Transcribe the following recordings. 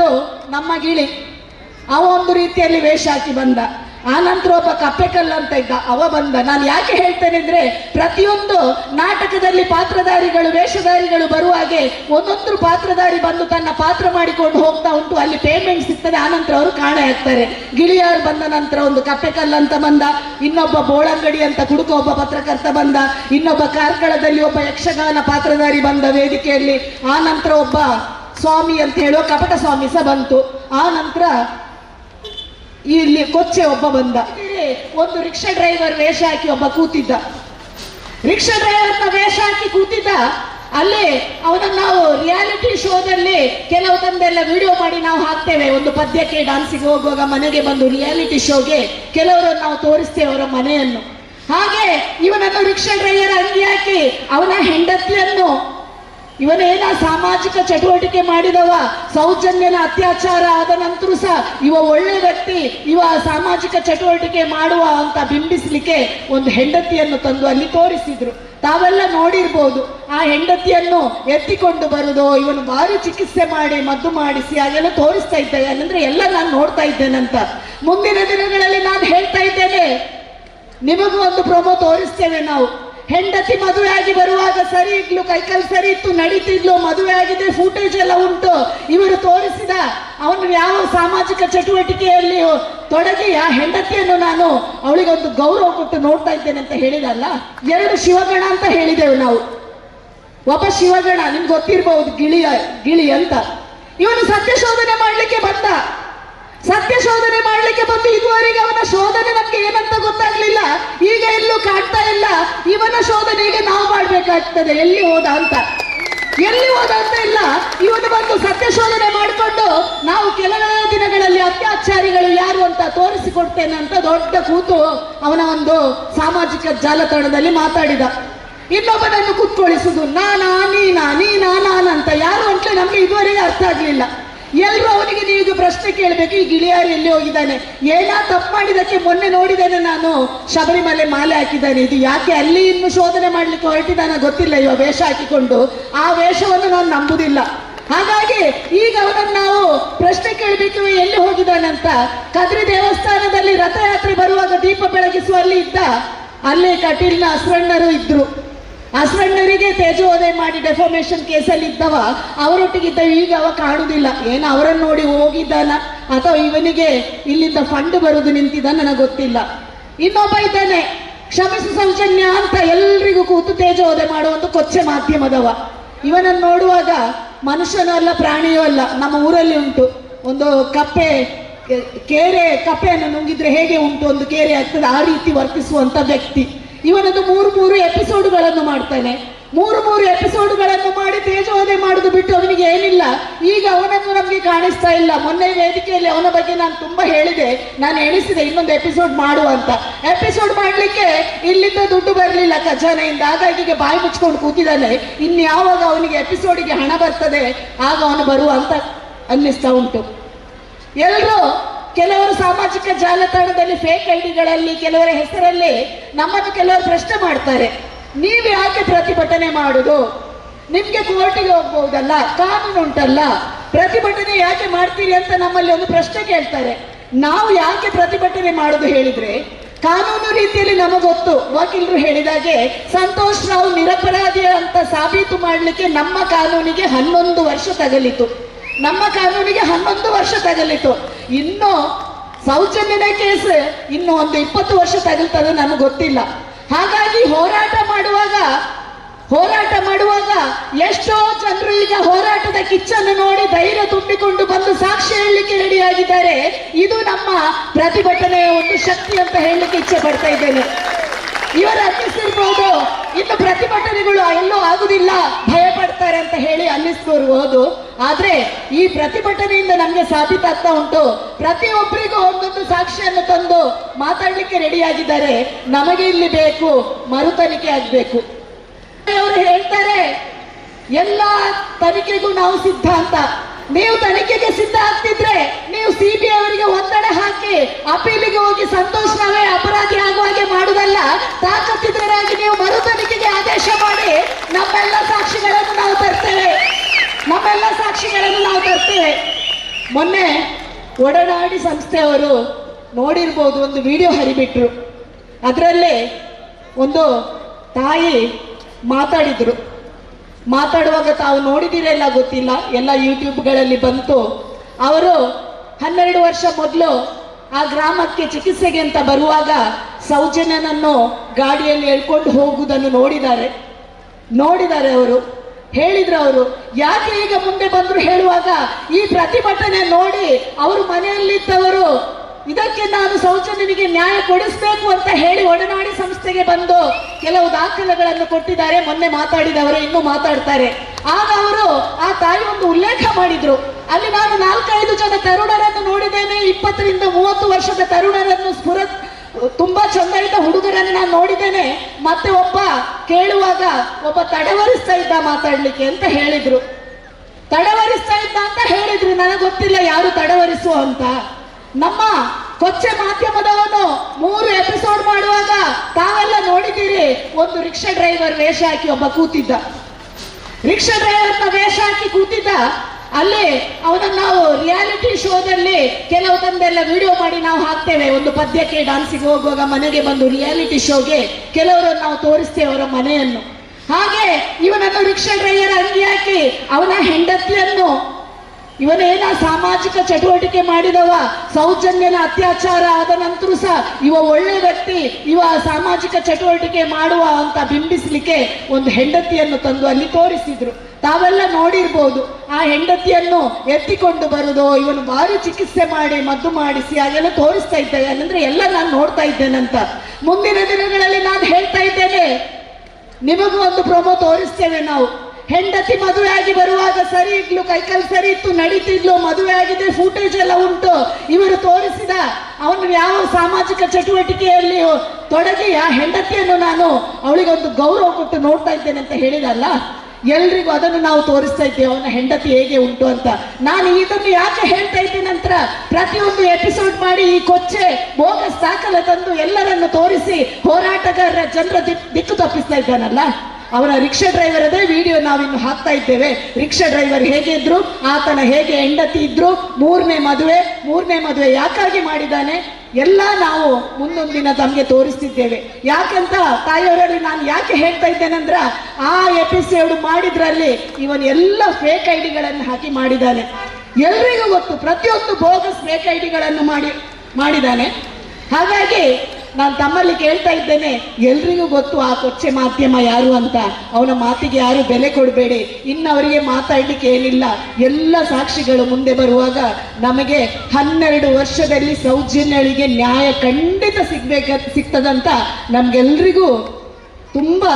ಬಂದದ್ದು ನಮ್ಮ ಗಿಳಿ, ಅವ ಒಂದು ರೀತಿಯಲ್ಲಿ ವೇಷ ಹಾಕಿ ಬಂದ. ಆನಂತರ ನಂತರ ಒಬ್ಬ ಕಪ್ಪೆಕಲ್ಲ ಅಂತ ಇದ್ದ ಅವ ಬಂದ. ನಾನು ಯಾಕೆ ಹೇಳ್ತೇನೆ ಅಂದ್ರೆ, ಪ್ರತಿಯೊಂದು ನಾಟಕದಲ್ಲಿ ಪಾತ್ರಧಾರಿಗಳು, ವೇಷಧಾರಿಗಳು ಬರುವಾಗೆ ಒಂದೊಂದು ಪಾತ್ರಧಾರಿ ಬಂದು ತನ್ನ ಪಾತ್ರ ಮಾಡಿಕೊಂಡು ಹೋಗ್ತಾ ಉಂಟು. ಅಲ್ಲಿ ಪೇಮೆಂಟ್ ಸಿಗ್ತದೆ, ಆನಂತರ ನಂತರ ಅವರು ಕಾಣೆ ಆಗ್ತಾರೆ ಗಿಳಿಯಾರು ಬಂದ ನಂತರ ಒಂದು ಕಪ್ಪೆಕಲ್ಲ ಅಂತ ಬಂದ. ಇನ್ನೊಬ್ಬ ಬೋಳಂಗಡಿ ಅಂತ ಕುಡುಕ ಒಬ್ಬ ಪತ್ರಕರ್ತ ಬಂದ. ಇನ್ನೊಬ್ಬ ಕಾರ್ಕಳದಲ್ಲಿ ಒಬ್ಬ ಯಕ್ಷಗಾನ ಪಾತ್ರಧಾರಿ ಬಂದ ವೇದಿಕೆಯಲ್ಲಿ. ಆ ನಂತರ ಒಬ್ಬ ಸ್ವಾಮಿ ಅಂತ ಹೇಳುವ ಕಪಟ ಸ್ವಾಮಿ ಸಹ ಬಂತು. ಆ ನಂತರ ಇಲ್ಲಿ ಕೊಚ್ಚೆ ಒಬ್ಬ ಬಂದ. ಒಂದು ರಿಕ್ಷಾ ಡ್ರೈವರ್ ವೇಷ ಹಾಕಿ ಒಬ್ಬ ಕೂತಿದ್ದ. ರಿಕ್ಷಾ ಡ್ರೈವರ್ನ ವೇಷ ಹಾಕಿ ಕೂತಿದ್ದ. ಅಲ್ಲಿ ಅವನನ್ನು ನಾವು ರಿಯಾಲಿಟಿ ಶೋದಲ್ಲಿ ಕೆಲವು ತಂದೆಲ್ಲ ವಿಡಿಯೋ ಮಾಡಿ ನಾವು ಹಾಕ್ತೇವೆ. ಒಂದು ಪದ್ಯಕ್ಕೆ ಡಾನ್ಸಿಗೆ ಹೋಗುವಾಗ ಮನೆಗೆ ಬಂದು ರಿಯಾಲಿಟಿ ಶೋಗೆ ಕೆಲವರನ್ನು ನಾವು ತೋರಿಸ್ತೇವೆ ಅವರ ಮನೆಯನ್ನು. ಹಾಗೆ ಇವನನ್ನು ರಿಕ್ಷಾ ಡ್ರೈವರ್ ಅಂಗಿ ಹಾಕಿ ಅವನ ಹೆಂಡತಿಯನ್ನು ಇವನೇನ ಸಾಮಾಜಿಕ ಚಟುವಟಿಕೆ ಮಾಡಿದವ, ಸೌಜನ್ಯನ ಅತ್ಯಾಚಾರ ಆದ ನಂತರ ಸಹ ಇವ ಒಳ್ಳೆ ವ್ಯಕ್ತಿ, ಇವ ಸಾಮಾಜಿಕ ಚಟುವಟಿಕೆ ಮಾಡುವ ಅಂತ ಬಿಂಬಿಸ್ಲಿಕ್ಕೆ ಒಂದು ಹೆಂಡತಿಯನ್ನು ತಂದು ಅಲ್ಲಿ ತೋರಿಸಿದ್ರು. ತಾವೆಲ್ಲ ನೋಡಿರ್ಬೋದು, ಆ ಹೆಂಡತಿಯನ್ನು ಎತ್ತಿಕೊಂಡು ಬರುದು, ಇವನು ಭಾರಿ ಚಿಕಿತ್ಸೆ ಮಾಡಿ, ಮದ್ದು ಮಾಡಿಸಿ, ಅದೆಲ್ಲ ತೋರಿಸ್ತಾ ಇದ್ದೇವೆ ಅಂದ್ರೆ ಎಲ್ಲ ನಾನು ನೋಡ್ತಾ ಇದ್ದೇನಂತ ಮುಂದಿನ ದಿನಗಳಲ್ಲಿ ನಾನು ಹೇಳ್ತಾ ಇದ್ದೇನೆ, ನಿಮಗೂ ಒಂದು ಪ್ರೊಮೋ ತೋರಿಸ್ತೇವೆ ನಾವು. ಹೆಂಡತಿ ಮದುವೆ ಆಗಿ ಬರುವಾಗ ಸರಿ ಇದ್ಲು, ಕೈಕಲ್ ಸರಿ ಇತ್ತು, ನಡೀತಿದ್ಲು ಮದುವೆ ಆಗಿದೆ ಫೂಟೇಜ್ ಎಲ್ಲ ಉಂಟು. ಇವರು ತೋರಿಸಿದ ಅವನು ಯಾವ ಸಾಮಾಜಿಕ ಚಟುವಟಿಕೆಯಲ್ಲಿ ತೊಡಗಿ ಆ ಹೆಂಡತಿಯನ್ನು ನಾನು ಅವಳಿಗೊಂದು ಗೌರವ ಕೊಟ್ಟು ನೋಡ್ತಾ ಇದ್ದೇನೆ ಅಂತ ಹೇಳಿದಲ್ಲ, ಎರಡು ಶಿವಗಣ ಅಂತ ಹೇಳಿದೆವು ನಾವು. ಒಬ್ಬ ಶಿವಗಣ, ನಿಮ್ಗೆ ಗೊತ್ತಿರಬಹುದು ಗಿಳಿಯ, ಗಿಳಿ ಅಂತ. ಇವನು ಸತ್ಯ ಶೋಧನೆ ಮಾಡ್ಲಿಕ್ಕೆ ಬಂದ. ಸತ್ಯ ಶೋಧನೆ ಮಾಡ್ಲಿಕ್ಕೆ ಬಂದು ಇದುವರೆಗೆ ಅವನ ಶೋಧನೆ ನಮ್ಗೆ ಏನಂತ ಗೊತ್ತಾಗ್ಲಿಲ್ಲ. ಈಗ ಎಲ್ಲೂ ಕಾಣ್ತಾ ಇಲ್ಲ. ಇವನ ಶೋಧನೆಗೆ ನಾವು ಮಾಡ್ಬೇಕಾಗ್ತದೆ. ಎಲ್ಲಿ ಹೋದ ಅಂತ. ಎಲ್ಲಿ ಹೋದ ಅಂತ ಇಲ್ಲ. ಇವನು ಬಂದು ಸತ್ಯ ಶೋಧನೆ ಮಾಡಿಕೊಂಡು ನಾವು ಕೆಲವೇ ದಿನಗಳಲ್ಲಿ ಅತ್ಯಾಚಾರಿಗಳು ಯಾರು ಅಂತ ತೋರಿಸಿಕೊಡ್ತೇನೆ ಅಂತ ದೊಡ್ಡ ಕೂತು ಅವನ ಒಂದು ಸಾಮಾಜಿಕ ಜಾಲತಾಣದಲ್ಲಿ ಮಾತಾಡಿದ. ಇನ್ನೊಬ್ಬನನ್ನು ಕುತ್ಕೊಳಿಸುದು, ನಾನಾ ನೀನಾ ನೀನಾ ನಾನಂತ ಯಾರು ಅಂತ ನಮ್ಗೆ ಇದುವರೆಗೆ ಅರ್ಥ ಆಗ್ಲಿಲ್ಲ. ಎಲ್ರು ಅವನಿಗೆ ನೀವು ಪ್ರಶ್ನೆ ಕೇಳಬೇಕು. ಈ ಗಿಳಿಯಾರು ಎಲ್ಲಿ ಹೋಗಿದ್ದಾನೆ? ಏನಾ ತಪ್ಪು ಮಾಡಿದಕ್ಕೆ ಮೊನ್ನೆ ನೋಡಿದ್ದೇನೆ ನಾನು. ಶಬರಿಮಲೆ ಮಾಲೆ ಹಾಕಿದ್ದಾನೆ. ಇದು ಯಾಕೆ ಅಲ್ಲಿ ಇನ್ನು ಶೋಧನೆ ಮಾಡ್ಲಿಕ್ಕೆ ಹೊರಟಿದ್ದಾನ ಗೊತ್ತಿಲ್ಲ. ಇವ ವೇಷ ಹಾಕಿಕೊಂಡು. ಆ ವೇಷವನ್ನು ನಾನು ನಂಬುದಿಲ್ಲ. ಹಾಗಾಗಿ ಈಗ ಅವನನ್ನು ನಾವು ಪ್ರಶ್ನೆ ಕೇಳಬೇಕು ಎಲ್ಲಿ ಹೋಗಿದ್ದಾನಂತ. ಕದ್ರಿ ದೇವಸ್ಥಾನದಲ್ಲಿ ರಥಯಾತ್ರೆ ಬರುವಾಗ ದೀಪ ಬೆಳಗಿಸುವಲ್ಲಿ ಇದ್ದ, ಅಲ್ಲಿ ಕಟೀಲ್ನ ಅಸ್ರಣ್ಣರು ಇದ್ರು. ಅಸ್ರಣ್ಣರಿಗೆ ತೇಜೋದಯ ಮಾಡಿ ಡೆಫಾಮೇಶನ್ ಕೇಸಲ್ಲಿ ಇದ್ದವ ಅವರೊಟ್ಟಿಗಿದ್ದ ಈಗ ಅವ ಕಾಣುದಿಲ್ಲ ಏನು ಅವರನ್ನು ನೋಡಿ ಹೋಗಿದ್ದಾನ? ಅಥವಾ ಇವನಿಗೆ ಇಲ್ಲಿಂದ ಫಂಡ್ ಬರುವುದು ನಿಂತಿದ್ದ ನನಗೆ ಗೊತ್ತಿಲ್ಲ. ಇನ್ನೊಬ್ಬ ಇದ್ದಾನೆ, ಕ್ಷಮಿಸು ಸೌಜನ್ಯ ಅಂತ ಎಲ್ರಿಗೂ ಕೂತು ತೇಜೋದಯ ಮಾಡುವ ಒಂದು ಕೊಚ್ಚೆ ಮಾಧ್ಯಮದವ. ಇವನನ್ನು ನೋಡುವಾಗ ಮನುಷ್ಯನೂ ಅಲ್ಲ, ಪ್ರಾಣಿಯೂ ಅಲ್ಲ, ನಮ್ಮ ಊರಲ್ಲಿ ಉಂಟು. ಒಂದು ಕಪ್ಪೆ ಕೇರೆ ಕಪ್ಪೆಯನ್ನು ನುಂಗಿದ್ರೆ ಹೇಗೆ ಉಂಟು? ಒಂದು ಕೆರೆ ಆಗ್ತದೆ, ಆ ರೀತಿ ವರ್ತಿಸುವಂತ ವ್ಯಕ್ತಿ. ಇವನದು ಮೂರು ಮೂರು ಎಪಿಸೋಡ್ಗಳನ್ನು ಮಾಡ್ತಾನೆ. ಮೂರು ಮೂರು ಎಪಿಸೋಡ್ಗಳನ್ನು ಮಾಡಿ ತೇಜೋದೆ ಮಾಡುದು ಬಿಟ್ಟು ಅವನಿಗೆ ಏನಿಲ್ಲ. ಈಗ ಅವನನ್ನು ನಮಗೆ ಕಾಣಿಸ್ತಾ ಇಲ್ಲ. ಮೊನ್ನೆ ವೇದಿಕೆಯಲ್ಲಿ ಅವನ ಬಗ್ಗೆ ನಾನು ತುಂಬಾ ಹೇಳಿದೆ. ನಾನು ಎಣಿಸಿದೆ ಇನ್ನೊಂದು ಎಪಿಸೋಡ್ ಮಾಡುವ ಅಂತ. ಎಪಿಸೋಡ್ ಮಾಡ್ಲಿಕ್ಕೆ ಇಲ್ಲಿಂದ ದುಡ್ಡು ಬರಲಿಲ್ಲ ಖಜಾನೆಯಿಂದ ಹಾಗಾಗಿ ಈಗ ಬಾಯಿ ಮುಚ್ಕೊಂಡು ಕೂತಿದ್ದಾನೆ. ಇನ್ನು ಯಾವಾಗ ಅವನಿಗೆ ಎಪಿಸೋಡಿಗೆ ಹಣ ಬರ್ತದೆ, ಆಗ ಅವನು ಬರುವ ಅಂತ ಅನ್ನಿಸ್ತಾ ಉಂಟು. ಎಲ್ಲರೂ ಕೆಲವರು ಸಾಮಾಜಿಕ ಜಾಲತಾಣದಲ್ಲಿ ಫೇಕ್ ಐಡಿಗಳಲ್ಲಿ, ಕೆಲವರ ಹೆಸರಲ್ಲಿ ನಮ್ಮನ್ನು ಕೆಲವರು ಪ್ರಶ್ನೆ ಮಾಡ್ತಾರೆ. ನೀವು ಯಾಕೆ ಪ್ರತಿಭಟನೆ ಮಾಡುದು? ನಿಮ್ಗೆ ಕೋರ್ಟಿಗೆ ಹೋಗ್ಬಹುದಲ್ಲ ಕಾನೂನು ಉಂಟಲ್ಲ. ಪ್ರತಿಭಟನೆ ಯಾಕೆ ಮಾಡ್ತೀರಿ ಅಂತ ನಮ್ಮಲ್ಲಿ ಒಂದು ಪ್ರಶ್ನೆ ಕೇಳ್ತಾರೆ. ನಾವು ಯಾಕೆ ಪ್ರತಿಭಟನೆ ಮಾಡುದು ಹೇಳಿದ್ರೆ, ಕಾನೂನು ರೀತಿಯಲ್ಲಿ ನಮಗೊತ್ತು ವಕೀಲರು ಹೇಳಿದಾಗೆ ಸಂತೋಷ್ ರಾವ್ ನಿರಪರಾಧಿ ಅಂತ ಸಾಬೀತು ಮಾಡಲಿಕ್ಕೆ ನಮ್ಮ ಕಾನೂನಿಗೆ ಹನ್ನೊಂದು ವರ್ಷ ತಗಲಿತು. ನಮ್ಮ ಕಾನೂನಿಗೆ ಹನ್ನೊಂದು ವರ್ಷ ತಗಲಿತು. ಇನ್ನು ಸೌಜನ್ಯದ ಕೇಸ್ ಇನ್ನು ಒಂದು ಇಪ್ಪತ್ತು ವರ್ಷ ತಗಲ್ತದೆ ನಮ್ಗೆ ಗೊತ್ತಿಲ್ಲ. ಹಾಗಾಗಿ ಹೋರಾಟ ಮಾಡುವಾಗ ಹೋರಾಟ ಮಾಡುವಾಗ ಎಷ್ಟೋ ಜನರು ಈಗ ಹೋರಾಟದ ಕಿಚ್ಚನ್ನು ನೋಡಿ ಧೈರ್ಯ ತುಂಬಿಕೊಂಡು ಬಂದು ಸಾಕ್ಷಿ ಹೇಳಲಿಕ್ಕೆ ರೆಡಿಯಾಗಿದ್ದಾರೆ. ಇದು ನಮ್ಮ ಪ್ರತಿಭಟನೆಯ ಒಂದು ಶಕ್ತಿ ಅಂತ ಹೇಳಲಿಕ್ಕೆ ಇಚ್ಛೆ ಪಡ್ತಾ ಇದ್ದೇನೆ. ಇವರು ಅನ್ನಿಸಿರ್ಬೋದು, ಇನ್ನು ಪ್ರತಿಭಟನೆಗಳು ಎಲ್ಲೂ ಆಗುದಿಲ್ಲ ಭಯ ಪಡ್ತಾರೆ ಅಂತ ಹೇಳಿ ಅನ್ನಿಸ್ತಿರ್ಬೋದು ಆದ್ರೆ ಈ ಪ್ರತಿಭಟನೆಯಿಂದ ನಮ್ಗೆ ಸಾಬೀತಾಗ್ತಾ ಉಂಟು. ಪ್ರತಿಯೊಬ್ಬರಿಗೂ ಒಂದೊಂದು ಸಾಕ್ಷಿಯನ್ನು ತಂದು ಮಾತಾಡ್ಲಿಕ್ಕೆ ರೆಡಿಯಾಗಿದ್ದಾರೆ ನಮಗೆ ಇಲ್ಲಿ ಬೇಕು ಮರು ತನಿಖೆ ಆಗ್ಬೇಕು. ಅವರು ಹೇಳ್ತಾರೆ, ಎಲ್ಲ ತನಿಖೆಗೂ ನಾವು ಸಿದ್ಧ ಅಂತ. ನೀವು ತನಿಖೆಗೆ ಸಿದ್ಧ ಆಗ್ತಿದ್ರೆ ನೀವು ಸಿ ಬಿ ಅವರಿಗೆ ಒತ್ತಡ ಹಾಕಿ, ಅಪೀಲಿಗೆ ಹೋಗಿ ಸಂತೋಷ್ ನಾವೇ ಅಪರಾಧಿ ಆಗುವ ಹಾಗೆ ಮಾಡುವುದಲ್ಲ ತಾಕತ್ತಿದ್ದರಾಗಿ ನೀವು ಮರು ತನಿಖೆಗೆ ಆದೇಶ ಮಾಡಿ, ನಮ್ಮೆಲ್ಲ ಸಾಕ್ಷಿಗಳನ್ನು ನಾವು ತರ್ತೇವೆ. ನಮ್ಮೆಲ್ಲ ಸಾಕ್ಷಿಗಳನ್ನು ನಾವು ತರ್ತೇವೆ. ಮೊನ್ನೆ ಒಡನಾಡಿ ಸಂಸ್ಥೆಯವರು ನೋಡಿರ್ಬೋದು ಒಂದು ವಿಡಿಯೋ ಹರಿಬಿಟ್ರು. ಅದರಲ್ಲಿ ಒಂದು ತಾಯಿ ಮಾತಾಡಿದ್ರು. ಮಾತಾಡುವಾಗ ತಾವು ನೋಡಿದಿರೆಲ್ಲ ಗೊತ್ತಿಲ್ಲ. ಎಲ್ಲ ಯೂಟ್ಯೂಬ್ಗಳಲ್ಲಿ ಬಂತು. ಅವರು ಹನ್ನೆರಡು ವರ್ಷ ಮೊದಲು ಆ ಗ್ರಾಮಕ್ಕೆ ಚಿಕಿತ್ಸೆಗೆ ಅಂತ ಬರುವಾಗ ಸೌಜನ್ಯನನ್ನು ಗಾಡಿಯಲ್ಲಿ ಎಳ್ಕೊಂಡು ಹೋಗುವುದನ್ನು ನೋಡಿದ್ದಾರೆ. ನೋಡಿದ್ದಾರೆ ಅವರು. ಹೇಳಿದ್ರು ಅವರು. ಯಾಕೆ ಈಗ ಮುಂದೆ ಬಂದ್ರು ಹೇಳುವಾಗ ಈ ಪ್ರತಿಭಟನೆ ನೋಡಿ ಅವರು ಮನೆಯಲ್ಲಿದ್ದವರು, ಇದಕ್ಕೆ ನಾನು ಸೌಜನ್ಯನಿಗೆ ನ್ಯಾಯ ಕೊಡಿಸ್ಬೇಕು ಅಂತ ಹೇಳಿ ಒಡನಾಡಿ ಸಂಸ್ಥೆಗೆ ಬಂದು ಕೆಲವು ದಾಖಲೆಗಳನ್ನು ಕೊಟ್ಟಿದ್ದಾರೆ. ಮೊನ್ನೆ ಮಾತಾಡಿದವರು, ಇನ್ನೂ ಮಾತಾಡ್ತಾರೆ. ಆಗ ಅವರು ಆ ತಾಯಿ ಒಂದು ಉಲ್ಲೇಖ ಮಾಡಿದ್ರು. ಅಲ್ಲಿ ನಾನು ನಾಲ್ಕೈದು ಜನ ತರುಣರನ್ನು ನೋಡಿದ್ದೇನೆ. ಇಪ್ಪತ್ತರಿಂದ ಮೂವತ್ತು ವರ್ಷದ ತರುಣರನ್ನು ಸ್ಫುರ ತುಂಬಾ ಚಂದ ಇದ್ದ ಹುಡುಗರನ್ನು ನಾನು ನೋಡಿದ್ದೇನೆ. ಮತ್ತೆ ಒಬ್ಬ ಕೇಳುವಾಗ ಒಬ್ಬ ತಡವರಿಸ್ತಾ ಇದ್ದ ಮಾತಾಡ್ಲಿಕ್ಕೆ ಅಂತ ಹೇಳಿದ್ರು. ತಡವರಿಸ್ತಾ ಇದ್ದ ಅಂತ ಹೇಳಿದ್ರು. ನನಗೆ ಗೊತ್ತಿಲ್ಲ ಯಾರು ತಡವರಿಸುವ ಅಂತ. ನಮ್ಮ ಕೊಚ್ಚೆ ಮಾಧ್ಯಮದವನು ಮೂರು ಎಪಿಸೋಡ್ ಮಾಡುವಾಗ ತಾವೆಲ್ಲ ನೋಡಿದ್ದೀರಿ, ಒಂದು ರಿಕ್ಷಾ ಡ್ರೈವರ್ ವೇಷ ಹಾಕಿ ಒಬ್ಬ ಕೂತಿದ್ದ. ರಿಕ್ಷಾ ಡ್ರೈವರ್ನ ವೇಷ ಹಾಕಿ ಕೂತಿದ್ದ. ಅಲ್ಲಿ ಅವನನ್ನು ನಾವು ರಿಯಾಲಿಟಿ ಶೋದಲ್ಲಿ ಕೆಲವು ತಂದೆಲ್ಲ ವಿಡಿಯೋ ಮಾಡಿ ನಾವು ಹಾಕ್ತೇವೆ. ಒಂದು ಪದ್ಯಕ್ಕೆ ಡಾನ್ಸಿಗೆ ಹೋಗುವಾಗ ಮನೆಗೆ ಬಂದು ರಿಯಾಲಿಟಿ ಶೋಗೆ ಕೆಲವರನ್ನು ನಾವು ತೋರಿಸ್ತೇವೆ ಅವರ ಮನೆಯನ್ನು. ಹಾಗೆ ಇವನನ್ನು ರಿಕ್ಷಾ ಡ್ರೈವರ್ ಅಂಗಿ ಹಾಕಿ ಅವನ ಹೆಂಡತಿಯನ್ನು ಇವನೇನ ಸಾಮಾಜಿಕ ಚಟುವಟಿಕೆ ಮಾಡಿದವ? ಸೌಜನ್ಯನ ಅತ್ಯಾಚಾರ ಆದ ನಂತರ ಸಹ ಇವ ಒಳ್ಳೆ ವ್ಯಕ್ತಿ, ಇವ ಸಾಮಾಜಿಕ ಚಟುವಟಿಕೆ ಮಾಡುವ ಅಂತ ಬಿಂಬಿಸ್ಲಿಕ್ಕೆ ಒಂದು ಹೆಂಡತಿಯನ್ನು ತಂದು ಅಲ್ಲಿ ತೋರಿಸಿದ್ರು. ತಾವೆಲ್ಲ ನೋಡಿರ್ಬೋದು, ಆ ಹೆಂಡತಿಯನ್ನು ಎತ್ತಿಕೊಂಡು ಬರುದು, ಇವನು ಭಾರಿ ಚಿಕಿತ್ಸೆ ಮಾಡಿ, ಮದ್ದು ಮಾಡಿಸಿ ಹಾಗೆಲ್ಲ ತೋರಿಸ್ತಾ ಇದ್ದೇವೆ ಅಂದ್ರೆ ಎಲ್ಲ ನಾನು ನೋಡ್ತಾ ಇದ್ದೇನಂತ. ಮುಂದಿನ ದಿನಗಳಲ್ಲಿ ನಾನು ಹೇಳ್ತಾ ಇದ್ದೇನೆ, ನಿಮಗೂ ಒಂದು ಪ್ರೊಮೋ ತೋರಿಸ್ತೇವೆ ನಾವು. ಹೆಂಡತಿ ಮದುವೆ ಆಗಿ ಬರುವಾಗ ಸರಿ ಇದ್ಲು, ಕೈಕಲ್ ಸರಿ ಇತ್ತು, ನಡೀತಿದ್ಲು ಮದುವೆ ಆಗಿದೆ ಫೂಟೇಜ್ ಎಲ್ಲ ಉಂಟು. ಇವರು ತೋರಿಸಿದ ಅವನು ಯಾವ ಸಾಮಾಜಿಕ ಚಟುವಟಿಕೆಯಲ್ಲಿ ತೊಡಗಿ ಆ ಹೆಂಡತಿಯನ್ನು ನಾನು ಅವಳಿಗೊಂದು ಗೌರವ ಕೊಟ್ಟು ನೋಡ್ತಾ ಇದ್ದೇನೆ ಅಂತ ಹೇಳಿದಲ್ಲ, ಎಲ್ರಿಗೂ ಅದನ್ನು ನಾವು ತೋರಿಸ್ತಾ ಇದ್ದೇವೆ, ಅವನ ಹೆಂಡತಿ ಹೇಗೆ ಉಂಟು ಅಂತ. ನಾನು ಇದನ್ನು ಯಾಕೆ ಹೇಳ್ತಾ ಇದ್ದೇನೆ ನಂತರ ಪ್ರತಿಯೊಂದು ಎಪಿಸೋಡ್ ಮಾಡಿ ಈ ಕೊಚ್ಚೆ ಬೋಗಸ್ ದಾಖಲೆ ತಂದು ಎಲ್ಲರನ್ನು ತೋರಿಸಿ ಹೋರಾಟಗಾರರ ಜನರ ದಿಕ್- ದಿಕ್ಕು ತಪ್ಪಿಸ್ತಾ ಇದ್ದಾನಲ್ಲ. ಅವರ ರಿಕ್ಷಾ ಡ್ರೈವರ್ ಅದೇ ವಿಡಿಯೋ ನಾವಿನ್ನು ಹಾಕ್ತಾ ಇದ್ದೇವೆ. ರಿಕ್ಷಾ ಡ್ರೈವರ್ ಹೇಗೆ ಇದ್ರು, ಆತನ ಹೇಗೆ ಹೆಂಡತಿ ಇದ್ರು, ಮೂರನೇ ಮದುವೆ ಮೂರನೇ ಮದುವೆ ಯಾಕಾಗಿ ಮಾಡಿದ್ದಾನೆ, ಎಲ್ಲ ನಾವು ಮುಂದೊಂದು ತಮಗೆ ತೋರಿಸ್ತಿದ್ದೇವೆ. ಯಾಕಂತ ತಾಯಿಯವರಲ್ಲಿ ನಾನು ಯಾಕೆ ಹೇಳ್ತಾ ಇದ್ದೇನೆಂದ್ರೆ ಆ ಎಪಿಸೋಡ್ ಮಾಡಿದ್ರಲ್ಲಿ ಇವನ್ ಎಲ್ಲ ಫೇಕ್ ಐಡಿಗಳನ್ನು ಹಾಕಿ ಮಾಡಿದ್ದಾನೆ. ಎಲ್ರಿಗೂ ಗೊತ್ತು, ಪ್ರತಿಯೊಂದು ಬೋಗಸ್ ಫೇಕ್ ಐಡಿಗಳನ್ನು ಮಾಡಿ, ಮಾಡಿದ್ದಾನೆ. ಹಾಗಾಗಿ ನಾನು ತಮ್ಮಲ್ಲಿ ಕೇಳ್ತಾ ಇದ್ದೇನೆ, ಎಲ್ರಿಗೂ ಗೊತ್ತು ಆ ಕೊಚ್ಚೆ ಮಾಧ್ಯಮ ಯಾರು ಅಂತ. ಅವನ ಮಾತಿಗೆ ಯಾರು ಬೆಲೆ ಕೊಡಬೇಡಿ. ಇನ್ನು ಅವರಿಗೆ ಮಾತಾಡ್ಲಿಕ್ಕೆ ಏನಿಲ್ಲ. ಎಲ್ಲ ಸಾಕ್ಷಿಗಳು ಮುಂದೆ ಬರುವಾಗ ನಮಗೆ ಹನ್ನೆರಡು ವರ್ಷದಲ್ಲಿ ಸೌಜನ್ಯಳಿಗೆ ನ್ಯಾಯ ಖಂಡಿತ ಸಿಗ್ಬೇಕ, ಸಿಗ್ತದಂತ ನಮ್ಗೆಲ್ರಿಗೂ ತುಂಬಾ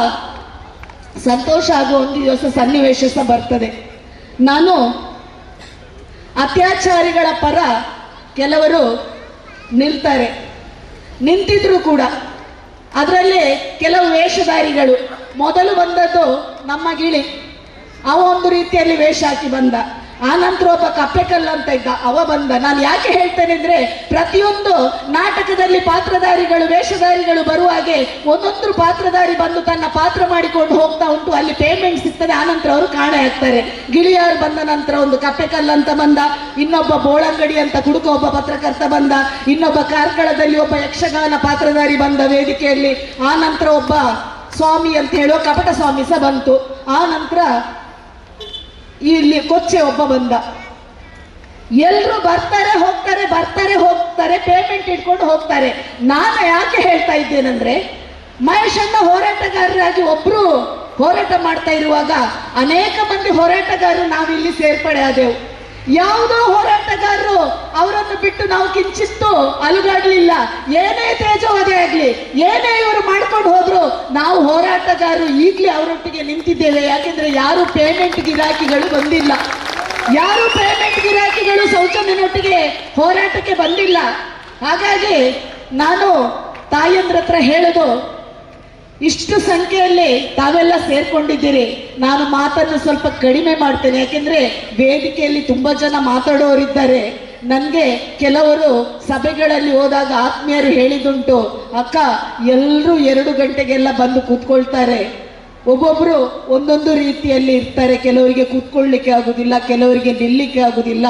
ಸಂತೋಷ ಆಗುವ ಒಂದು ದಿವಸ ಸನ್ನಿವೇಶ ಸಹ ಬರ್ತದೆ. ನಾನು ಅತ್ಯಾಚಾರಿಗಳ ಪರ ಕೆಲವರು ನಿಲ್ತಾರೆ. ನಿಂತಿದ್ರು ಕೂಡ. ಅದರಲ್ಲಿ ಕೆಲವು ವೇಷಧಾರಿಗಳು. ಮೊದಲು ಬಂದದ್ದು ನಮ್ಮ ಗಿಳಿ. ಅವ ಒಂದು ರೀತಿಯಲ್ಲಿ ವೇಷ ಹಾಕಿ ಬಂದ. ಆ ನಂತರ ಒಬ್ಬ ಕಪ್ಪೆಕಲ್ಲ ಅಂತ ಇದ್ದ ಅವ ಬಂದ. ನಾನು ಯಾಕೆ ಹೇಳ್ತೇನೆ ಅಂದ್ರೆ ಪ್ರತಿಯೊಂದು ನಾಟಕದಲ್ಲಿ ಪಾತ್ರಧಾರಿಗಳು, ವೇಷಧಾರಿಗಳು ಬರುವಾಗೆ ಒಂದೊಂದು ಪಾತ್ರಧಾರಿ ಬಂದು ತನ್ನ ಪಾತ್ರ ಮಾಡಿಕೊಂಡು ಹೋಗ್ತಾ ಉಂಟು. ಅಲ್ಲಿ ಪೇಮೆಂಟ್ ಸಿಗ್ತದೆ. ಆನಂತರ ನಂತರ ಅವರು ಕಾಣೆ ಆಗ್ತಾರೆ. ಗಿಳಿಯಾರು ಬಂದ ನಂತರ ಒಂದು ಕಪ್ಪೆಕಲ್ಲ ಅಂತ ಬಂದ. ಇನ್ನೊಬ್ಬ ಬೋಳಂಗಡಿ ಅಂತ ಕುಡುಕ ಒಬ್ಬ ಪತ್ರಕರ್ತ ಬಂದ. ಇನ್ನೊಬ್ಬ ಕಾರ್ಕಳದಲ್ಲಿ ಒಬ್ಬ ಯಕ್ಷಗಾನ ಪಾತ್ರಧಾರಿ ಬಂದ ವೇದಿಕೆಯಲ್ಲಿ. ಆ ನಂತರ ಒಬ್ಬ ಸ್ವಾಮಿ ಅಂತ ಹೇಳುವ ಕಪಟ ಸ್ವಾಮಿ ಸಹ ಬಂತು. ಆ ನಂತರ ಇಲ್ಲಿ ಕೊಚ್ಚೆ ಒಬ್ಬ ಬಂದ. ಎಲ್ರು ಬರ್ತಾರೆ, ಹೋಗ್ತಾರೆ ಬರ್ತಾರೆ, ಹೋಗ್ತಾರೆ ಪೇಮೆಂಟ್ ಇಟ್ಕೊಂಡು ಹೋಗ್ತಾರೆ. ನಾನು ಯಾಕೆ ಹೇಳ್ತಾ ಇದ್ದೇನೆಂದ್ರೆ ಮಹೇಶಣ್ಣ ಹೋರಾಟಗಾರರಾಗಿ ಒಬ್ರು ಹೋರಾಟ ಮಾಡ್ತಾ ಇರುವಾಗ ಅನೇಕ ಮಂದಿ ಹೋರಾಟಗಾರರು ನಾವಿಲ್ಲಿ ಸೇರ್ಪಡೆ ಆದೆವು ಯಾವುದೋ ಹೋರಾಟಗಾರರು ಅವರನ್ನು ಬಿಟ್ಟು ನಾವು ಕಿಂಚಿತ್ತು ಅಲುಗಾಡ್ಲಿಲ್ಲ. ಏನೇ ತೇಜೋವಧೆ ಆಗ್ಲಿ, ಏನೇ ಇವರು ಮಾಡ್ಕೊಂಡು ಹೋದ್ರು, ನಾವು ಹೋರಾಟಗಾರರು ಈಗಲೇ ಅವರೊಟ್ಟಿಗೆ ನಿಂತಿದ್ದೇವೆ. ಯಾಕೆಂದ್ರೆ ಯಾರು ಪೇಮೆಂಟ್ ಗಿರಾಕಿಗಳು ಬಂದಿಲ್ಲ. ಯಾರು ಪೇಮೆಂಟ್ ಗಿರಾಕಿಗಳು ಶೌಚಾಲಯನೊಟ್ಟಿಗೆ ಹೋರಾಟಕ್ಕೆ ಬಂದಿಲ್ಲ. ಹಾಗಾಗಿ ನಾನು ತಾಯಂದ್ರ ಹತ್ರ ಹೇಳೋದು ಇಷ್ಟು ಸಂಖ್ಯೆಯಲ್ಲಿ ತಾವೆಲ್ಲ ಸೇರ್ಕೊಂಡಿದ್ದೀರಿ. ನಾನು ಮಾತನ್ನು ಸ್ವಲ್ಪ ಕಡಿಮೆ ಮಾಡ್ತೇನೆ. ಯಾಕೆಂದ್ರೆ ವೇದಿಕೆಯಲ್ಲಿ ತುಂಬಾ ಜನ ಮಾತಾಡೋರಿದ್ದಾರೆ. ನನಗೆ ಕೆಲವರು ಸಭೆಗಳಲ್ಲಿ ಹೋದಾಗ ಆತ್ಮೀಯರು ಹೇಳಿದುಂಟು ಅಕ್ಕ ಎಲ್ಲರೂ ಎರಡು ಗಂಟೆಗೆಲ್ಲ ಬಂದು ಕೂತ್ಕೊಳ್ತಾರೆ. ಒಬ್ಬೊಬ್ರು ಒಂದೊಂದು ರೀತಿಯಲ್ಲಿ ಇರ್ತಾರೆ. ಕೆಲವರಿಗೆ ಕೂತ್ಕೊಳ್ಳಿಕ್ಕೆ ಆಗುದಿಲ್ಲ, ಕೆಲವರಿಗೆ ನಿಲ್ಲಿಕ್ಕೆ ಆಗುದಿಲ್ಲ.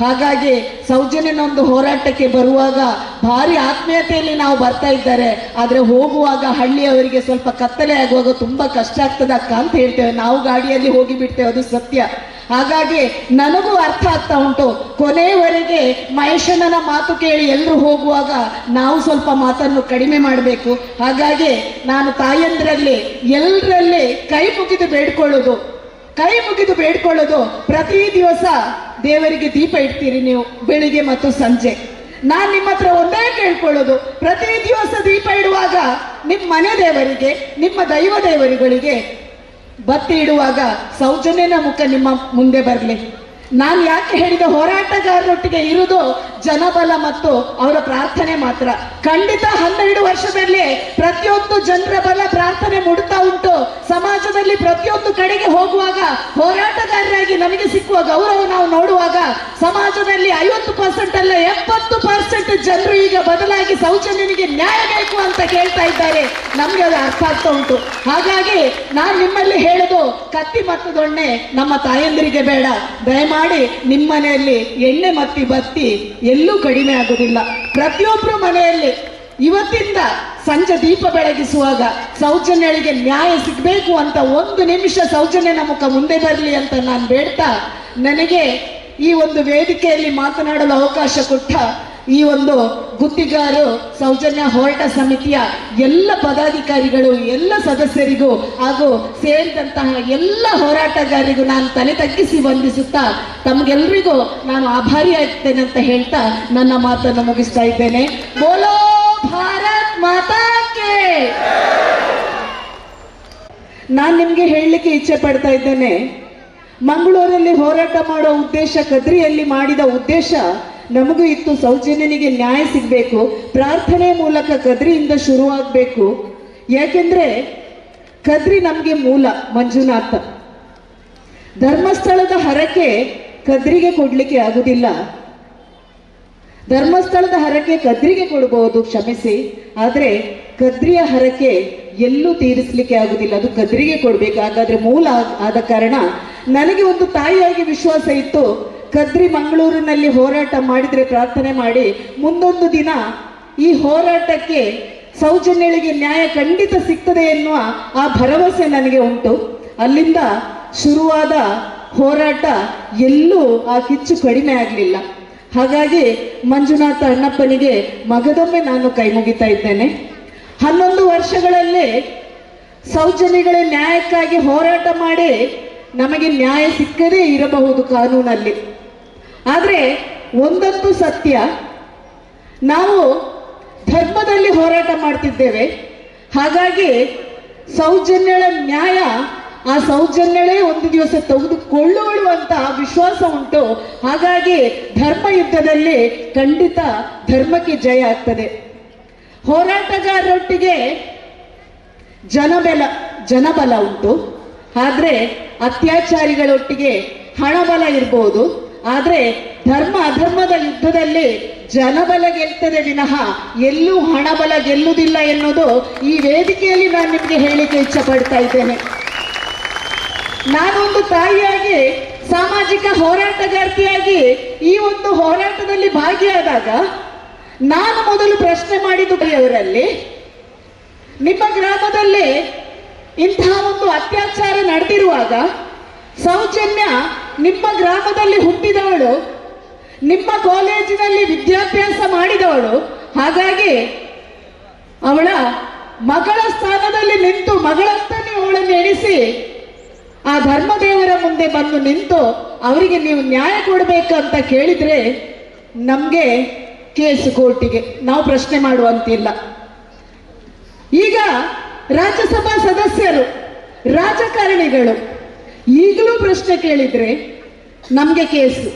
ಹಾಗಾಗಿ ಸೌಜನ್ಯನೊಂದು ಹೋರಾಟಕ್ಕೆ ಬರುವಾಗ ಭಾರಿ ಆತ್ಮೀಯತೆಯಲ್ಲಿ ನಾವು ಬರ್ತಾ ಇದ್ದಾರೆ. ಆದರೆ ಹೋಗುವಾಗ ಹಳ್ಳಿಯವರಿಗೆ ಸ್ವಲ್ಪ ಕತ್ತಲೆ ಆಗುವಾಗ ತುಂಬಾ ಕಷ್ಟ ಆಗ್ತದೆ ಅಕ್ಕ ಅಂತ ಹೇಳ್ತೇವೆ. ನಾವು ಗಾಡಿಯಲ್ಲಿ ಹೋಗಿ ಬಿಡ್ತೇವೆ, ಅದು ಸತ್ಯ. ಹಾಗಾಗಿ ನನಗೂ ಅರ್ಥ ಆಗ್ತಾ ಉಂಟು. ಕೊನೆಯವರೆಗೆ ಮಹೇಶಣ್ಣನ ಮಾತು ಕೇಳಿ ಎಲ್ಲರೂ ಹೋಗುವಾಗ ನಾವು ಸ್ವಲ್ಪ ಮಾತನ್ನು ಕಡಿಮೆ ಮಾಡಬೇಕು. ಹಾಗಾಗಿ ನಾನು ತಾಯಂದ್ರಲ್ಲಿ ಎಲ್ಲರಲ್ಲಿ ಕೈ ಮುಗಿದು ಬೇಡ್ಕೊಳ್ಳೋದು. ಕೈ ಮುಗಿದು ಬೇಡ್ಕೊಳ್ಳೋದು ಪ್ರತಿ ದಿವಸ ದೇವರಿಗೆ ದೀಪ ಇಡ್ತೀರಿ ನೀವು ಬೆಳಿಗ್ಗೆ ಮತ್ತು ಸಂಜೆ. ನಾನು ನಿಮ್ಮ ಹತ್ರ ಒಂದೇ ಕೇಳ್ಕೊಳ್ಳೋದು. ಪ್ರತಿ ದಿವಸ ದೀಪ ಇಡುವಾಗ ನಿಮ್ಮ ಮನೆ ದೇವರಿಗೆ, ನಿಮ್ಮ ದೈವ ದೇವರುಗಳಿಗೆ ಬತ್ತಿ ಇಡುವಾಗ ಸೌಜನ್ಯನ ಮುಖ ನಿಮ್ಮ ಮುಂದೆ ಬರಲಿ. ನಾನು ಯಾಕೆ ಹೇಳಿದ ಹೋರಾಟಗಾರರೊಟ್ಟಿಗೆ ಇರುವುದು ಜನಬಲ ಮತ್ತು ಅವರ ಪ್ರಾರ್ಥನೆ ಮಾತ್ರ. ಖಂಡಿತ ಹನ್ನೆರಡು ವರ್ಷದಲ್ಲಿ ಪ್ರತಿಯೊಂದು ಜನರ ಬಲ ಪ್ರಾರ್ಥನೆ ಮುಡ್ತಾ ಉಂಟು. ಸಮಾಜದಲ್ಲಿ ಪ್ರತಿಯೊಂದು ಕಡೆಗೆ ಹೋಗುವಾಗ ಹೋರಾಟಗಾರರಾಗಿ ನಮಗೆ ಸಿಕ್ಕುವ ಗೌರವ ನಾವು ನೋಡುವಾಗ ಸಮಾಜದಲ್ಲಿ ಐವತ್ತು ಪರ್ಸೆಂಟ್ ಅಲ್ಲ ಎಪ್ಪತ್ತು ಪರ್ಸೆಂಟ್ ಜನರು ಈಗ ಬದಲಾಗಿ ಸೌಜನ್ಯನಿಗೆ ನ್ಯಾಯ ಬೇಕು ಅಂತ ಕೇಳ್ತಾ ಇದ್ದಾರೆ. ನಮ್ಗೆ ಅದು ಅರ್ಥ ಆಗ್ತಾ ಉಂಟು. ಹಾಗಾಗಿ ನಾನು ನಿಮ್ಮಲ್ಲಿ ಹೇಳುದು ಕತ್ತಿ ಮತ್ತು ದೊಣ್ಣೆ ನಮ್ಮ ತಾಯಂದಿರಿಗೆ ಬೇಡ. ದಯಮಾಡಿ ನಿಮ್ಮನೆಯಲ್ಲಿ ಎಣ್ಣೆ ಮತ್ತಿ ಬತ್ತಿ ಎಲ್ಲೂ ಕಡಿಮೆ ಆಗೋದಿಲ್ಲ. ಪ್ರತಿಯೊಬ್ಬರು ಮನೆಯಲ್ಲಿ ಇವತ್ತಿಂದ ಸಂಜೆ ದೀಪ ಬೆಳಗಿಸುವಾಗ ಸೌಜನ್ಯಳಿಗೆ ನ್ಯಾಯ ಸಿಗಬೇಕು ಅಂತ ಒಂದು ನಿಮಿಷ ಸೌಜನ್ಯನ ಮುಖ ಮುಂದೆ ಬರಲಿ ಅಂತ ನಾನು ಬೇಡ್ತಾ, ನನಗೆ ಈ ಒಂದು ವೇದಿಕೆಯಲ್ಲಿ ಮಾತನಾಡಲು ಅವಕಾಶ ಕೊಟ್ಟ ಈ ಒಂದು ಗುತ್ತಿಗಾರು ಸೌಜನ್ಯ ಹೋರಾಟ ಸಮಿತಿಯ ಎಲ್ಲ ಪದಾಧಿಕಾರಿಗಳು, ಎಲ್ಲ ಸದಸ್ಯರಿಗೂ ಹಾಗೂ ಸೇರಿದಂತಹ ಎಲ್ಲ ಹೋರಾಟಗಾರರಿಗೂ ನಾನು ತಲೆ ತಗ್ಗಿಸಿ ವಂದಿಸುತ್ತಾ ತಮಗೆಲ್ಲರಿಗೂ ನಾನು ಆಭಾರಿಯಾಗ್ತೇನೆ ಅಂತ ಹೇಳ್ತಾ ನನ್ನ ಮಾತನ್ನು ಮುಗಿಸ್ತಾ ಇದ್ದೇನೆ. ಬೋಲೋ ಭಾರತ್ ಮಾತಾಕೆ ನಾನು ನಿಮಗೆ ಹೇಳಲಿಕ್ಕೆ ಇಚ್ಛೆ ಪಡ್ತಾ ಇದ್ದೇನೆ. ಮಂಗಳೂರಲ್ಲಿ ಹೋರಾಟ ಮಾಡೋ ಉದ್ದೇಶ, ಕದ್ರಿಯಲ್ಲಿ ಮಾಡಿದ ಉದ್ದೇಶ ನಮಗೂ ಇತ್ತು, ಸೌಜನ್ಯನಿಗೆ ನ್ಯಾಯ ಸಿಗಬೇಕು, ಪ್ರಾರ್ಥನೆ ಮೂಲಕ ಕದ್ರಿಯಿಂದ ಶುರುವಾಗಬೇಕು. ಯಾಕೆಂದ್ರೆ, ಕದ್ರಿ ನಮಗೆ ಮೂಲ, ಮಂಜುನಾಥ. ಧರ್ಮಸ್ಥಳದ ಹರಕೆ ಕದ್ರಿಗೆ ಕೊಡ್ಲಿಕ್ಕೆ ಆಗುದಿಲ್ಲ. ಧರ್ಮಸ್ಥಳದ ಹರಕೆ ಕದ್ರಿಗೆ ಕೊಡಬಹುದು ಕ್ಷಮಿಸಿ. ಆದ್ರೆ, ಕದ್ರಿಯ ಹರಕೆ ಎಲ್ಲೂ ತೀರಿಸಲಿಕ್ಕೆ ಆಗುದಿಲ್ಲ. ಅದು ಕದ್ರಿಗೆ ಕೊಡ್ಬೇಕು. ಹಾಗಾದ್ರೆ ಮೂಲ ಆದ- ಆದ ಕಾರಣ, ನನಗೆ ಒಂದು ತಾಯಿಯಾಗಿ ವಿಶ್ವಾಸ ಇತ್ತು. ಕದ್ರಿ ಮಂಗಳೂರಿನಲ್ಲಿ ಹೋರಾಟ ಮಾಡಿದರೆ ಪ್ರಾರ್ಥನೆ ಮಾಡಿ ಮುಂದೊಂದು ದಿನ ಈ ಹೋರಾಟಕ್ಕೆ ಸೌಜನ್ಯಳಿಗೆ ನ್ಯಾಯ ಖಂಡಿತ ಸಿಗ್ತದೆ ಎನ್ನುವ ಆ ಭರವಸೆ ನನಗೆ ಉಂಟು. ಅಲ್ಲಿಂದ ಶುರುವಾದ ಹೋರಾಟ ಎಲ್ಲೂ ಆ ಕಿಚ್ಚು ಕಡಿಮೆ ಆಗಲಿಲ್ಲ. ಹಾಗಾಗಿ ಮಂಜುನಾಥ ಅಣ್ಣಪ್ಪನಿಗೆ ಮಗದೊಮ್ಮೆ ನಾನು ಕೈ ಮುಗಿತಾ ಇದ್ದೇನೆ. ಹನ್ನೊಂದು ವರ್ಷಗಳಲ್ಲಿ ಸೌಜನ್ಯಗಳ ನ್ಯಾಯಕ್ಕಾಗಿ ಹೋರಾಟ ಮಾಡಿ ನಮಗೆ ನ್ಯಾಯ ಸಿಕ್ಕದೇ ಇರಬಹುದು ಕಾನೂನಲ್ಲಿ. ಆದರೆ ಒಂದಂತೂ ಸತ್ಯ. ನಾವು ಧರ್ಮದಲ್ಲಿ ಹೋರಾಟ ಮಾಡ್ತಿದ್ದೇವೆ. ಹಾಗಾಗಿ ಸೌಜನ್ಯಳ ನ್ಯಾಯ ಆ ಸೌಜನ್ಯಳೇ ಒಂದು ದಿವಸ ತೆಗೆದುಕೊಳ್ಳುವಳು ಅಂತ ವಿಶ್ವಾಸ ಉಂಟು. ಹಾಗಾಗಿ ಧರ್ಮ ಯುದ್ಧದಲ್ಲಿ ಖಂಡಿತ ಧರ್ಮಕ್ಕೆ ಜಯ ಆಗ್ತದೆ. ಹೋರಾಟಗಾರರೊಟ್ಟಿಗೆ ಜನಬಲ ಜನಬಲ ಉಂಟು. ಆದರೆ ಅತ್ಯಾಚಾರಿಗಳೊಟ್ಟಿಗೆ ಹಣಬಲ ಇರ್ಬೋದು. ಆದ್ರೆ ಧರ್ಮ ಅಧರ್ಮದ ಯುದ್ಧದಲ್ಲಿ ಜನಬಲ ಗೆಲ್ತದೆ ವಿನಃ ಎಲ್ಲೂ ಹಣಬಲ ಗೆಲ್ಲುವುದಿಲ್ಲ ಎನ್ನುವುದು ಈ ವೇದಿಕೆಯಲ್ಲಿ ನಾನು ನಿಮಗೆ ಹೇಳಿಕೆ ಇಚ್ಛೆ ಪಡ್ತಾ ಇದ್ದೇನೆ. ನಾನೊಂದು ತಾಯಿಯಾಗಿ, ಸಾಮಾಜಿಕ ಹೋರಾಟಗಾರ್ತಿಯಾಗಿ ಈ ಒಂದು ಹೋರಾಟದಲ್ಲಿ ಭಾಗಿಯಾದಾಗ ನಾನು ಮೊದಲು ಪ್ರಶ್ನೆ ಮಾಡಿದ್ದು ಅವರಲ್ಲಿ, ನಿಮ್ಮ ಗ್ರಾಮದಲ್ಲಿ ಇಂತಹ ಒಂದು ಅತ್ಯಾಚಾರ ನಡೆದಿರುವಾಗ ಸೌಜನ್ಯ ನಿಮ್ಮ ಗ್ರಾಮದಲ್ಲಿ ಹುಟ್ಟಿದವಳು, ನಿಮ್ಮ ಕಾಲೇಜಿನಲ್ಲಿ ವಿದ್ಯಾಭ್ಯಾಸ ಮಾಡಿದವಳು, ಹಾಗಾಗಿ ಅವಳ ಮಗಳ ಸ್ಥಾನದಲ್ಲಿ ನಿಂತು ಮಗಳಂತಾನೆ ಅವಳನ್ನು ಎಣಿಸಿ ಆ ಧರ್ಮದೇವರ ಮುಂದೆ ಬಂದು ನಿಂತು ಅವರಿಗೆ ನೀವು ನ್ಯಾಯ ಕೊಡಬೇಕು ಅಂತ ಕೇಳಿದ್ರೆ ನಮಗೆ ಕೇಸು ಕೋರ್ಟಿಗೆ. ನಾವು ಪ್ರಶ್ನೆ ಮಾಡುವಂತಿಲ್ಲ. ಈಗ ರಾಜ್ಯಸಭಾ ಸದಸ್ಯರು, ರಾಜಕಾರಣಿಗಳು ಈಗಲೂ ಪ್ರಶ್ನೆ ಕೇಳಿದ್ರೆ ನಮಗೆ ಕೇಸು.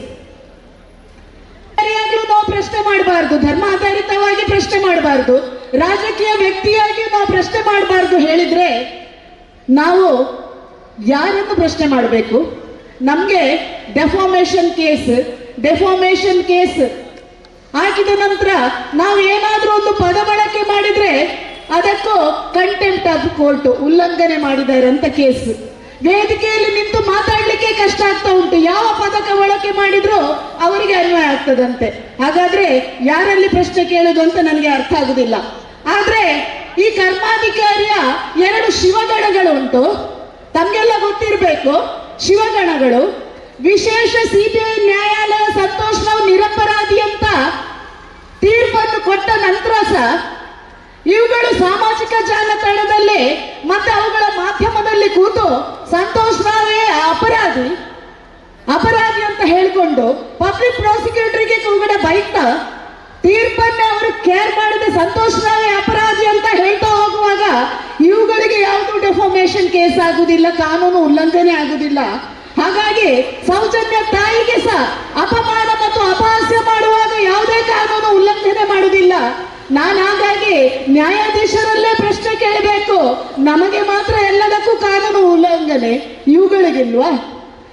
ಸರಿಯಾಗ್ಲೂ ನಾವು ಪ್ರಶ್ನೆ ಮಾಡಬಾರ್ದು ಧರ್ಮ ಆಧಾರಿತವಾಗಿ ಪ್ರಶ್ನೆ ಮಾಡಬಾರ್ದು, ರಾಜಕೀಯ ವ್ಯಕ್ತಿಯಾಗಿ ನಾವು ಪ್ರಶ್ನೆ ಮಾಡಬಾರ್ದು ಹೇಳಿದ್ರೆ ನಾವು ಯಾರನ್ನು ಪ್ರಶ್ನೆ ಮಾಡಬೇಕು? ನಮಗೆ ಡೆಫಾಮೇಶನ್ ಕೇಸ್, ಡೆಫಾಮೇಷನ್ ಕೇಸ್ ಹಾಕಿದ ನಂತರ ನಾವು ಏನಾದರೂ ಒಂದು ಪದ ಬಳಕೆ ಮಾಡಿದ್ರೆ ಅದಕ್ಕೂ ಕಂಟೆಂಟ್ ಆಫ್ ಕೋರ್ಟ್ ಉಲ್ಲಂಘನೆ ಮಾಡಿದ್ದಾರೆ ಅಂತ ಕೇಸ್. ವೇದಿಕೆಯಲ್ಲಿ ನಿಂತು ಮಾತಾಡ್ಲಿಕ್ಕೆ ಕಷ್ಟ ಆಗ್ತಾ ಉಂಟು. ಯಾವ ಪದಕ ಬಳಕೆ ಮಾಡಿದ್ರು ಅವರಿಗೆ ಅನ್ವಯ ಆಗ್ತದಂತೆ. ಹಾಗಾದ್ರೆ ಯಾರಲ್ಲಿ ಪ್ರಶ್ನೆ ಕೇಳುದು ಅಂತ ನನಗೆ ಅರ್ಥ ಆಗುದಿಲ್ಲ. ಆದ್ರೆ ಈ ಕರ್ಮಾಧಿಕಾರಿಯ ಎರಡು ಶಿವಗಣಗಳು ಉಂಟು. ತಮ್ಗೆಲ್ಲ ಗೊತ್ತಿರಬೇಕು, ಶಿವಗಣಗಳು. ವಿಶೇಷ ಸಿಬಿಐ ನ್ಯಾಯಾಲಯ ಸಂತೋಷ್ ರಾವ್ ನಿರಪರಾಧಿ ಅಂತ ತೀರ್ಪನ್ನು ಕೊಟ್ಟ ನಂತರ ಸಹ ಇವುಗಳು ಸಾಮಾಜಿಕ ಜಾಲತಾಣದಲ್ಲಿ ಮತ್ತೆ ಅವುಗಳ ಮಾಧ್ಯಮದಲ್ಲಿ ಕೂತು ಸಂತೋಷ್ ಅಪರಾಧಿ. ಅಪರಾಧಿ ಅಂತ ಹೇಳಿಕೊಂಡು ಪಬ್ಲಿಕ್ ಪ್ರಾಸಿಕ್ಯೂಟರ್ಗೆ ಕೂಡ ಬೈತಾ ತೀರ್ಪನ್ನ ಅವರು ಕೇರ್ ಮಾಡದೆ ಸಂತೋಷ್ ಅಪರಾಧಿ ಅಂತ ಹೇಳ್ತಾ ಹೋಗುವಾಗ ಇವುಗಳಿಗೆ ಯಾವುದು ಡೆಫಾಮೇಶನ್ ಕೇಸ್ ಆಗುದಿಲ್ಲ, ಕಾನೂನು ಉಲ್ಲಂಘನೆ ಆಗುದಿಲ್ಲ. ಹಾಗಾಗಿ ಸೌಜನ್ಯ ತಾಯಿಗೆ ಸಹ ಅಪಮಾನ ಮತ್ತು ಅಪಹಾಸ್ಯ ಮಾಡುವಾಗ ಯಾವುದೇ ಕಾನೂನು ಉಲ್ಲಂಘನೆ ಮಾಡುವುದಿಲ್ಲ ನಾನು ಹಾಗಾಗಿ ನ್ಯಾಯಾಧೀಶರಲ್ಲೇ ಪ್ರಶ್ನೆ ಕೇಳಬೇಕು. ನಮಗೆ ಮಾತ್ರ ಎಲ್ಲದಕ್ಕೂ ಕಾನೂನು ಉಲ್ಲಂಘನೆ. ಇವುಗಳಿಗಿಲ್ವಾ?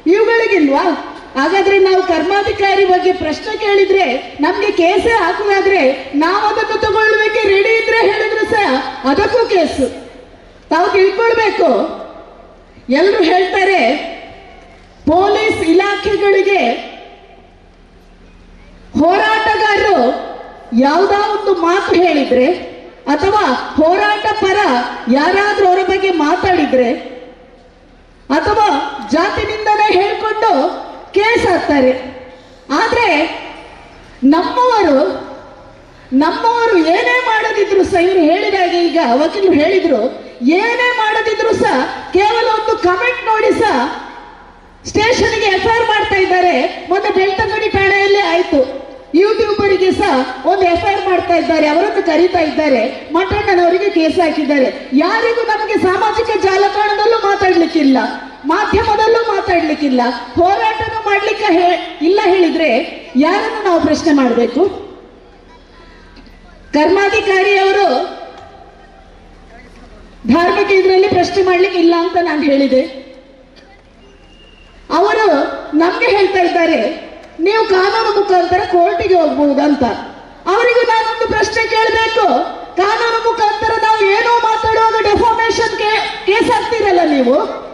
ಇವುಗಳಿಗಿಲ್ವಾ? ಹಾಗಾದ್ರೆ ನಾವು ಕರ್ಮಾಧಿಕಾರಿ ಬಗ್ಗೆ ಪ್ರಶ್ನೆ ಕೇಳಿದ್ರೆ, ನಮ್ಗೆ ಕೇಸೇ ಹಾಕುದಾದ್ರೆ ನಾವು ಅದನ್ನು ತಗೊಳ್ಳುವಿಕೆ ರೆಡಿ ಇದ್ರೆ ಹೇಳಿದ್ರು ಸಹ ಅದಕ್ಕೂ ಕೇಸು. ತಾವು ತಿಳ್ಕೊಳ್ಬೇಕು. ಎಲ್ಲರೂ ಹೇಳ್ತಾರೆ, ಪೊಲೀಸ್ ಇಲಾಖೆಗಳಿಗೆ ಹೋರಾಟಗಾರರು ಯಾವುದೋ ಒಂದು ಮಾತು ಹೇಳಿದ್ರೆ ಅಥವಾ ಹೋರಾಟ ಪರ ಯಾರಾದ್ರೂ ಅವರ ಬಗ್ಗೆ ಮಾತಾಡಿದ್ರೆ ಅಥವಾ ಜಾತಿನಿಂದಲೇ ಹೇಳ್ಕೊಂಡು ಕೇಸ್ ಹಾಕ್ತಾರೆ. ಆದ್ರೆ ನಮ್ಮವರು ನಮ್ಮವರು ಏನೇ ಮಾಡದಿದ್ರು ಸಹ, ಇವ್ರು ಹೇಳಿದಾಗೆ ಈಗ ವಕೀಲರು ಹೇಳಿದ್ರು, ಏನೇ ಮಾಡದಿದ್ರು ಸಹ ಕೇವಲ ಒಂದು ಕಮೆಂಟ್ ನೋಡಿ ಸಹ ಸ್ಟೇಷನ್ಗೆ ಎಫ್ ಐ ಮಾಡ್ತಾ ಇದ್ದಾರೆ. ಮೊನ್ನೆ ಬೆಳ್ತಂಗಡಿ ಠಾಣೆಯಲ್ಲಿ ಆಯ್ತು. ಯೂಟ್ಯೂಬರಿಗೆ ಸಹ ಒಂದು ಎಫ್ ಐ ಆರ್ ಮಾಡ್ತಾ ಇದ್ದಾರೆ ಅವರನ್ನು ಕರೀತಾ ಇದ್ದಾರೆ. ಮಠಣ್ಣನವರಿಗೆ ಕೇಸ್ ಹಾಕಿದ್ದಾರೆ. ಯಾರಿಗೂ ನಮಗೆ ಸಾಮಾಜಿಕ ಜಾಲತಾಣದಲ್ಲೂ ಮಾತಾಡ್ಲಿಕ್ಕಿಲ್ಲ, ಮಾಧ್ಯಮದಲ್ಲೂ ಮಾತಾಡ್ಲಿಕ್ಕಿಲ್ಲ, ಹೋರಾಟನೂ ಮಾಡ್ಲಿಕ್ಕೆ ಇಲ್ಲ ಹೇಳಿದ್ರೆ ಯಾರನ್ನು ನಾವು ಪ್ರಶ್ನೆ ಮಾಡಬೇಕು? ಕರ್ಮಾಧಿಕಾರಿಯವರು ಧಾರ್ಮಿಕ ಇದರಲ್ಲಿ ಪ್ರಶ್ನೆ ಮಾಡ್ಲಿಕ್ಕೆ ಇಲ್ಲ ಅಂತ ನಾನು ಹೇಳಿದೆ. ಅವರು ನಮ್ಗೆ ಹೇಳ್ತಾ ಇದ್ದಾರೆ ನೀವು ಕಾನೂನು ಮುಖಾಂತರ ಕೋರ್ಟಿಗೆ ಹೋಗ್ಬಹುದಂತ. ಅವರಿಗೂ ನಾನೊಂದು ಪ್ರಶ್ನೆ ಕೇಳಬೇಕು. ಕಾನೂನು ಮುಖಾಂತರ ನಾವು ಏನೋ ಮಾತಾಡುವಾಗ ಡೆಫಾಮೇಶನ್ ಕೇಸ್ ಹಾಕ್ತೀರಲ್ಲ ನೀವು?